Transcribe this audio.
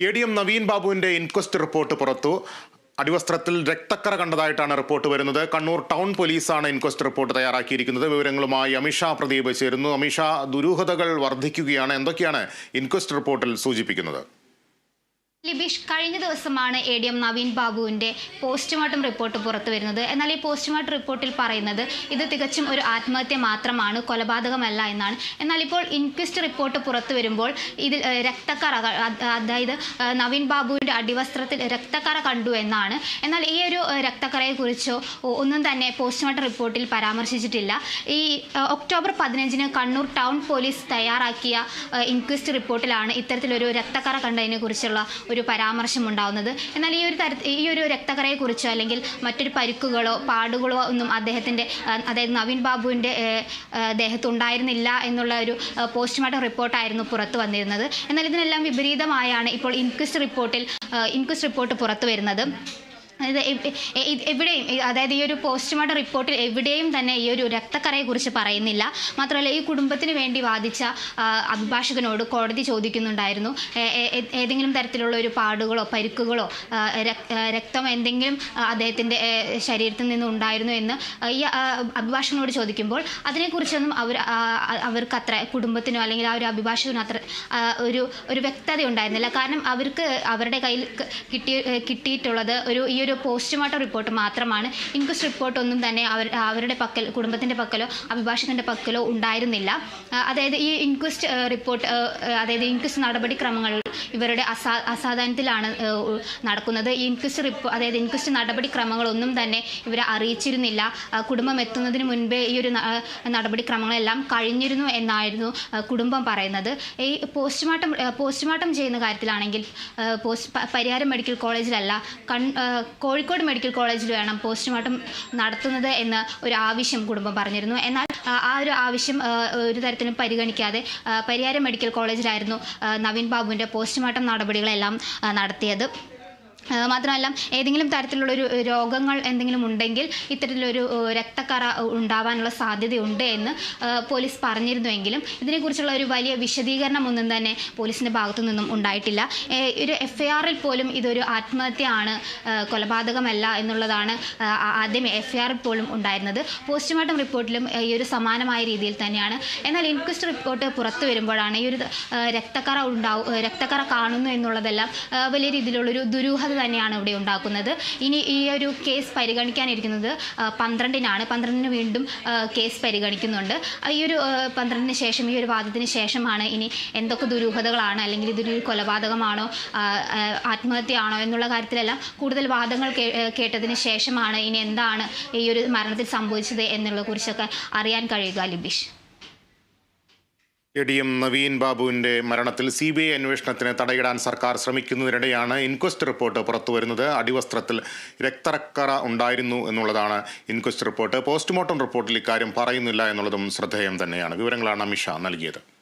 A D M Naveen ബാബുവിന്റെ inquest report പുറത്തു. അടിവസ്ത്രത്തിൽ രക്തക്കറ കണ്ടതായിട്ടാണ് റിപ്പോർട്ട് വരുന്നത്. കണ്ണൂർ ടൗൺ പോലീസാണ് ഇൻക്വസ്റ്റ് റിപ്പോർട്ട് തയ്യാറാക്കിയിരിക്കുന്നത്. വിവരങ്ങളുമായി അമിഷ പ്രദീപ് ചേരുന്നു. അമിഷ ദുരൂഹതകൾ വർദ്ധിക്കുകയാണ്. എന്തൊക്കെയാണ് ഇൻക്വസ്റ്റ് റിപ്പോർട്ടിൽ സൂചിപ്പിക്കുന്നത്? ലിബീഷ് കഴിഞ്ഞ ദിവസമാണ് എ ഡി എം നവീൻ ബാബുവിന്റെ പോസ്റ്റ്മോർട്ടം റിപ്പോർട്ട് പുറത്തു വരുന്നത്. എന്നാൽ ഈ പോസ്റ്റ്മോർട്ടം റിപ്പോർട്ടിൽ പറയുന്നത് ഇത് തികച്ചും ഒരു ആത്മഹത്യ മാത്രമാണ് കൊലപാതകമല്ല എന്നാണ്. എന്നാൽ ഇപ്പോൾ ഇൻക്വസ്റ്റ് റിപ്പോർട്ട് പുറത്തു വരുമ്പോൾ ഇതിൽ രക്തക്കറ അതായത് നവീൻ ബാബുവിന്റെ അടിവസ്ത്രത്തിൽ രക്തക്കറ കണ്ടു എന്നാണ്. എന്നാൽ ഈ ഒരു രക്തക്കറയെക്കുറിച്ചോ ഒന്നും തന്നെ പോസ്റ്റ്മോർട്ടം റിപ്പോർട്ടിൽ പരാമർശിച്ചിട്ടില്ല. ഈ ഒക്ടോബർ പതിനഞ്ചിന് കണ്ണൂർ ടൗൺ പോലീസ് തയ്യാറാക്കിയ ഇൻക്വസ്റ്റ് റിപ്പോർട്ടിലാണ് ഇത്തരത്തിലൊരു രക്തക്കറ കണ്ടതിനെ കുറിച്ചുള്ള ഒരു പരാമർശം ഉണ്ടാവുന്നത് എന്നാൽ ഈ ഒരു തരത്തിൽ ഈ ഒരു രക്തക്കറയെക്കുറിച്ചോ അല്ലെങ്കിൽ മറ്റൊരു പരുക്കുകളോ പാടുകളോ ഒന്നും അദ്ദേഹത്തിന്റെ അതായത് നവീൻ ബാബുവിന്റെ ദേഹത്തുണ്ടായിരുന്നില്ല എന്നുള്ള ഒരു പോസ്റ്റ്മോർട്ടം റിപ്പോർട്ടായിരുന്നു പുറത്തു വന്നിരുന്നത്. എന്നാൽ ഇതിനെല്ലാം വിപരീതമായാണ് ഇപ്പോൾ ഇൻക്വസ്റ്റ് റിപ്പോർട്ടിൽ ഇൻക്വസ്റ്റ് റിപ്പോർട്ട് പുറത്തു വരുന്നത്. എവിടെയും അതായത് ഈ ഒരു പോസ്റ്റ്മോർട്ടം റിപ്പോർട്ടിൽ എവിടെയും തന്നെ ഈ ഒരു രക്തക്കറയെക്കുറിച്ച് പറയുന്നില്ല. മാത്രമല്ല ഈ കുടുംബത്തിന് വേണ്ടി വാദിച്ച അഭിഭാഷകനോട് കോടതി ചോദിക്കുന്നുണ്ടായിരുന്നു. ഏതെങ്കിലും തരത്തിലുള്ള ഒരു പാടുകളോ പരിക്കുകളോ രക്തം എന്തെങ്കിലും അദ്ദേഹത്തിന്റെ ശരീരത്തിൽ നിന്ന് ഉണ്ടായിരുന്നു എന്ന് ഈ അഭിഭാഷകനോട് ചോദിക്കുമ്പോൾ അതിനെക്കുറിച്ചൊന്നും അവർ അവർക്ക് അത്ര കുടുംബത്തിനോ അല്ലെങ്കിൽ ആ ഒരു അഭിഭാഷകനോ അത്ര ഒരു ഒരു വ്യക്തത ഉണ്ടായിരുന്നില്ല കാരണം അവർക്ക് അവരുടെ കയ്യിൽ കിട്ടി കിട്ടിയിട്ടുള്ളത് ഒരു ഈ ഒരു പോസ്റ്റ്മോർട്ടം റിപ്പോർട്ട് മാത്രമാണ്. ഇൻക്വസ്റ്റ് റിപ്പോർട്ട് ഒന്നും തന്നെ അവർ അവരുടെ പക്കൽ കുടുംബത്തിന്റെ പക്കലോ അഭിഭാഷകന്റെ പക്കലോ ഉണ്ടായിരുന്നില്ല. അതായത് ഈ ഇൻക്വസ്റ്റ് റിപ്പോർട്ട് അതായത് ഇൻക്വസ്റ്റ് നടപടിക്രമങ്ങൾ ഇവരുടെ അസാ അസാധാരണത്തിലാണ് നടക്കുന്നത്. ഇൻക്വസ്റ്റ് റിപ്പോ അതായത് ഇൻക്വസ്റ്റ് നടപടിക്രമങ്ങളൊന്നും തന്നെ ഇവരെ അറിയിച്ചിരുന്നില്ല. കുടുംബം എത്തുന്നതിന് മുൻപേ ഈ ഒരു നടപടിക്രമങ്ങളെല്ലാം കഴിഞ്ഞിരുന്നു എന്നായിരുന്നു കുടുംബം പറയുന്നത്. ഈ പോസ്റ്റ്മോർട്ടം പോസ്റ്റ്മോർട്ടം ചെയ്യുന്ന കാര്യത്തിലാണെങ്കിൽ പോസ്റ്റ് പരിയാരം മെഡിക്കൽ കോളേജിലല്ല കൺ കോഴിക്കോട് മെഡിക്കൽ കോളേജിൽ വേണം പോസ്റ്റ്മോർട്ടം നടത്തുന്നത് എന്ന് ഒരു ആവശ്യം കുടുംബം പറഞ്ഞിരുന്നു. എന്നാൽ ആ, ഒരു ആവശ്യം ഒരു തരത്തിലും പരിഗണിക്കാതെ പരിയാരം മെഡിക്കൽ കോളേജിലായിരുന്നു നവീൻ ബാബുവിന്റെ പോസ്റ്റ്മോർട്ടം നടപടികളെല്ലാം നടത്തിയത്. മാത്രമല്ല ഏതെങ്കിലും തരത്തിലുള്ളൊരു രോഗങ്ങൾ എന്തെങ്കിലും ഉണ്ടെങ്കിൽ ഇത്തരത്തിലൊരു രക്തക്കറ ഉണ്ടാവാനുള്ള സാധ്യതയുണ്ട് എന്ന് പോലീസ് പറഞ്ഞിരുന്നുവെങ്കിലും ഇതിനെക്കുറിച്ചുള്ള ഒരു വലിയ വിശദീകരണം ഒന്നും തന്നെ പോലീസിന്റെ ഭാഗത്തു നിന്നും ഉണ്ടായിട്ടില്ല ഒരു എഫ് പോലും ഇതൊരു ആത്മഹത്യയാണ് കൊലപാതകമല്ല എന്നുള്ളതാണ് ആദ്യം എഫ് ഐ പോലും ഉണ്ടായിരുന്നത്. പോസ്റ്റ്മോർട്ടം റിപ്പോർട്ടിലും ഈ ഒരു സമാനമായ രീതിയിൽ തന്നെയാണ്. എന്നാൽ ഇൻക്വസ്റ്റ് റിപ്പോർട്ട് പുറത്തു വരുമ്പോഴാണ് ഈ ഒരു രക്തക്കറ ഉണ്ടാവും രക്തക്കറ കാണുന്നു എന്നുള്ളതെല്ലാം വലിയ രീതിയിലുള്ളൊരു ദുരൂഹത തന്നെയാണ് ഇവിടെ ഉണ്ടാക്കുന്നത്. ഇനി ഈ ഒരു കേസ് പരിഗണിക്കാനിരിക്കുന്നത് പന്ത്രണ്ടിനാണ്. പന്ത്രണ്ടിന് വീണ്ടും കേസ് പരിഗണിക്കുന്നുണ്ട്. ഈ ഒരു പന്ത്രണ്ടിന് ശേഷം ഈ ഒരു വാദത്തിന് ശേഷമാണ് ഇനി എന്തൊക്കെ ദുരൂഹതകളാണ് അല്ലെങ്കിൽ ഇതൊരു കൊലപാതകമാണോ ആത്മഹത്യയാണോ എന്നുള്ള കാര്യത്തിലെല്ലാം കൂടുതൽ വാദങ്ങൾ കേട്ടതിന് ശേഷമാണ് ഇനി എന്താണ് ഈ ഒരു മരണത്തിൽ സംഭവിച്ചത് എന്നുള്ള കുറിച്ചൊക്കെ അറിയാൻ കഴിയുക Libeesh. A D M Naveen ബാബുവിന്റെ മരണത്തിൽ സി ബി ഐ അന്വേഷണത്തിന് തടയിടാൻ സർക്കാർ ശ്രമിക്കുന്നതിനിടെയാണ് ഇൻക്വസ്റ്റ് റിപ്പോർട്ട് പുറത്തുവരുന്നത്. അടിവസ്ത്രത്തിൽ രക്തക്കറ ഉണ്ടായിരുന്നു എന്നുള്ളതാണ് ഇൻക്വസ്റ്റ് റിപ്പോർട്ട്. പോസ്റ്റ്മോർട്ടം റിപ്പോർട്ടിൽ ഇക്കാര്യം പറയുന്നില്ല എന്നുള്ളതും ശ്രദ്ധേയം തന്നെയാണ്. വിവരങ്ങളാണ് അമിഷ നൽകിയത്.